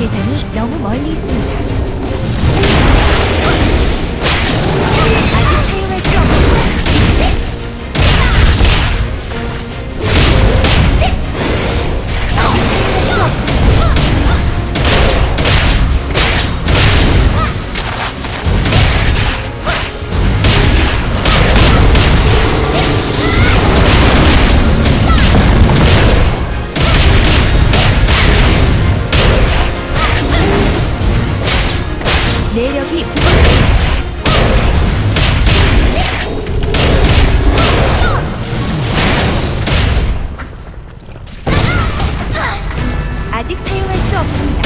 대상이 너무 멀리 있습니다. 내력이 아직 사용할 수 없습니다.